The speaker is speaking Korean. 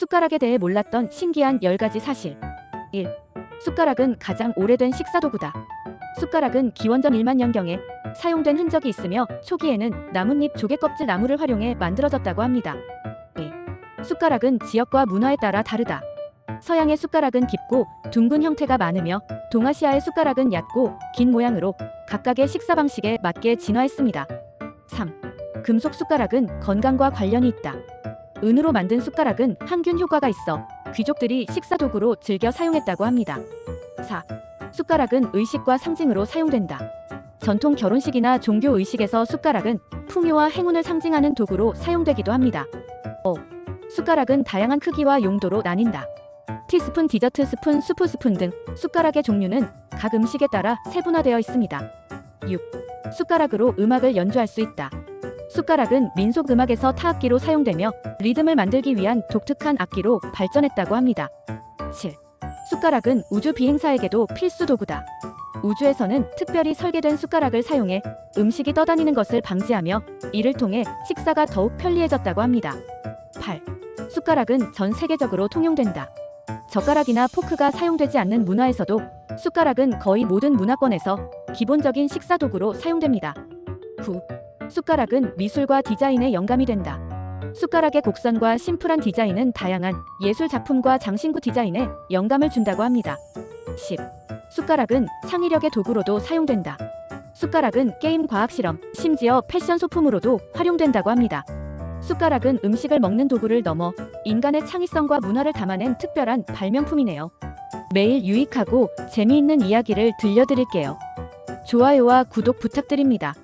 숟가락에 대해 몰랐던 신기한 10가지 사실. 1. 숟가락은 가장 오래된 식사도구다. 숟가락은 기원전 1만 년경에 사용된 흔적이 있으며 초기에는 나뭇잎 조개껍질 나무를 활용해 만들어졌다고 합니다. 2. 숟가락은 지역과 문화에 따라 다르다. 서양의 숟가락은 깊고 둥근 형태가 많으며 동아시아의 숟가락은 얕고 긴 모양으로 각각의 식사 방식에 맞게 진화했습니다. 3. 금속 숟가락은 건강과 관련이 있다. 은으로 만든 숟가락은 항균 효과가 있어 귀족들이 식사 도구로 즐겨 사용했다고 합니다. 4. 숟가락은 의식과 상징으로 사용된다. 전통 결혼식이나 종교 의식에서 숟가락은 풍요와 행운을 상징하는 도구로 사용되기도 합니다. 5. 숟가락은 다양한 크기와 용도로 나뉜다. 티스푼, 디저트 스푼, 수프 스푼 등 숟가락의 종류는 각 음식에 따라 세분화되어 있습니다. 6. 숟가락으로 음악을 연주할 수 있다. 숟가락은 민속 음악에서 타악기로 사용되며 리듬을 만들기 위한 독특한 악기로 발전했다고 합니다. 7. 숟가락은 우주 비행사에게도 필수 도구다. 우주에서는 특별히 설계된 숟가락을 사용해 음식이 떠다니는 것을 방지하며 이를 통해 식사가 더욱 편리해졌다고 합니다. 8. 숟가락은 전 세계적으로 통용된다. 젓가락이나 포크가 사용되지 않는 문화에서도 숟가락은 거의 모든 문화권에서 기본적인 식사 도구로 사용됩니다. 9. 숟가락은 미술과 디자인의 영감이 된다. 숟가락의 곡선과 심플한 디자인은 다양한 예술 작품과 장신구 디자인에 영감을 준다고 합니다. 10. 숟가락은 창의력의 도구로도 사용된다. 숟가락은 게임 과학 실험, 심지어 패션 소품으로도 활용된다고 합니다. 숟가락은 음식을 먹는 도구를 넘어 인간의 창의성과 문화를 담아낸 특별한 발명품이네요. 매일 유익하고 재미있는 이야기를 들려드릴게요. 좋아요와 구독 부탁드립니다.